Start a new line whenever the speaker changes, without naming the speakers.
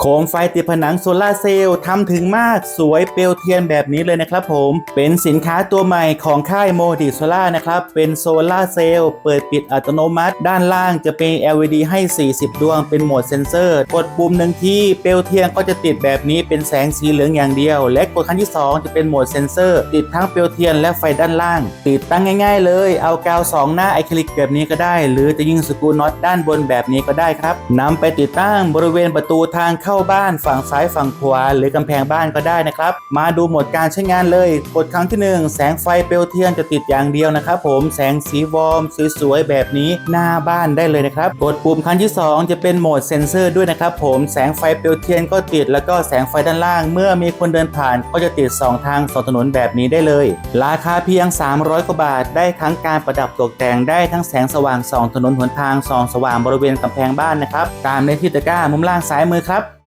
โคมไฟติดผนังโซลาร์เซลล์ทำถึงมากสวยเปลวเทียนแบบนี้เลยนะครับผม เป็นสินค้าตัวใหม่ของค่ายโมดิโซล่านะครับ เป็นโซลาร์เซลล์เปิดปิดอัตโนมัติ ด้านล่างจะเป็น LED ให้ 40 ดวง เป็นโหมดเซนเซอร์ กดปุ่มหนึ่งที่เปลวเทียนก็จะติดแบบนี้เป็นแสงสีเหลืองอย่างเดียว และกดครั้งที่ 2 จะเป็นโหมดเซนเซอร์ ติดทั้งเปลวเทียนและไฟด้านล่าง ติดตั้งง่าย ๆ เลยเอากาวสองหน้าไอคลิกแบบนี้ก็ได้ หรือจะยิงสกรูน็อตด้านบนแบบนี้ก็ได้ครับนำไปติดตั้งบริเวณประตูทางเข้าบ้านฝั่งซ้ายฝั่งขวาหรือกำแพงบ้านก็ได้นะครับ มาดูโหมดการใช้งานเลย กดครั้งที่หนึ่งแสงไฟเปลวเทียนจะติดอย่างเดียวนะครับผมแสงสีวอร์มสวยๆแบบนี้หน้าบ้านได้เลยนะครับ กดปุ่มครั้งที่สองจะเป็นโหมดเซนเซอร์ด้วยนะครับผมแสงไฟเปลวเทียนก็ติด แล้วก็แสงไฟด้านล่าง เมื่อมีคนเดินผ่านก็จะติดสองทางสองถนนแบบนี้ได้เลย ราคาเพียง 300กว่าบาท ได้ทั้งการประดับตกแต่งได้ทั้งแสงสว่างสองถนนหนทางสองสว่างบริเวณกำแพงบ้านนะครับตามในที่ตะกร้ามุมล่างซ้ายมือครับ